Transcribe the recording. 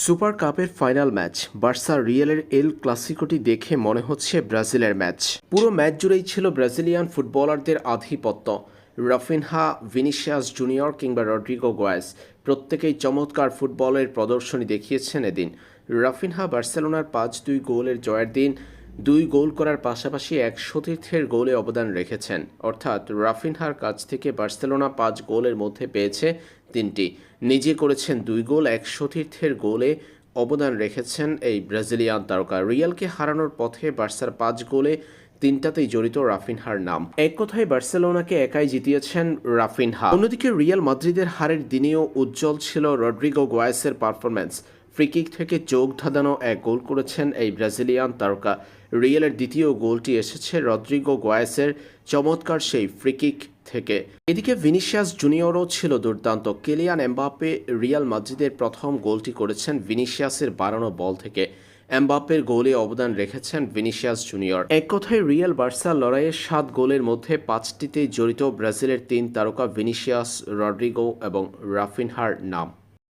Super কাপের final match, Barca রিয়েলের El ক্লাসিকোটি দেখে মনে হচ্ছে ব্রাজিলের ম্যাচ। পুরো ম্যাচ জুড়েই ছিল ব্রাজিলিয়ান ফুটবলারদের আধিপত্য। রাফিনহা, ভিনিসিয়াস জুনিয়র কিংবা রড্রিগো গোয়াস প্রত্যেকেই চমৎকার ফুটবলের প্রদর্শনী দেখিয়েছেন এদিন। রাফিনহা বার্সেলোনার পাঁচ দুই গোলের জয়ের দিন দুই গোল করার পাশাপাশি এক সতীর্থের গোলে অবদান রেখেছেন। অর্থাৎ রাফিনহার কাছ থেকে বার্সেলোনা পাঁচ গোলের মধ্যে পেয়েছে তিনটি। নিজে করেছেন দুই গোল এক সতীর্থের গোলে অবদান রেখেছেন এই ব্রাজিলিয়ান তারকা। রিয়ালকে হারানোর পথে বার্সার পাঁচ গোলে তিনটাতেই জড়িত রাফিনহার নাম। এক কথায় বার্সেলোনাকে একাই জিতিয়েছেন রাফিনহা। অন্যদিকে রিয়াল মাদ্রিদের হারের দিনেও উজ্জ্বল ছিল রড্রিগো গোয়াসের পারফরম্যান্স। ফ্রিকিক থেকে চোখ ধাঁধানো এক গোল করেছেন এই ব্রাজিলিয়ান তারকা। রিয়ালের দ্বিতীয় গোলটি এসেছে রদ্রিগো গোয়াসের চমৎকার সেই ফ্রিকিক থেকে। এদিকে ভিনিসিয়াস জুনিয়রও ছিল দুর্দান্ত। কেলিয়ান এমবাপে রিয়াল মাদ্রিদের প্রথম গোলটি করেছেন ভিনিসিয়াসের বাড়ানো বল থেকে। এমবাপ্পের গোলে অবদান রেখেছেন ভিনিসিয়াস জুনিয়র। এক কথায় রিয়াল বার্সা লড়াইয়ের সাত গোলের মধ্যে পাঁচটিতে জড়িত ব্রাজিলের তিন তারকা ভিনিসিয়াস রড্রিগো এবং রাফিনহার নাম।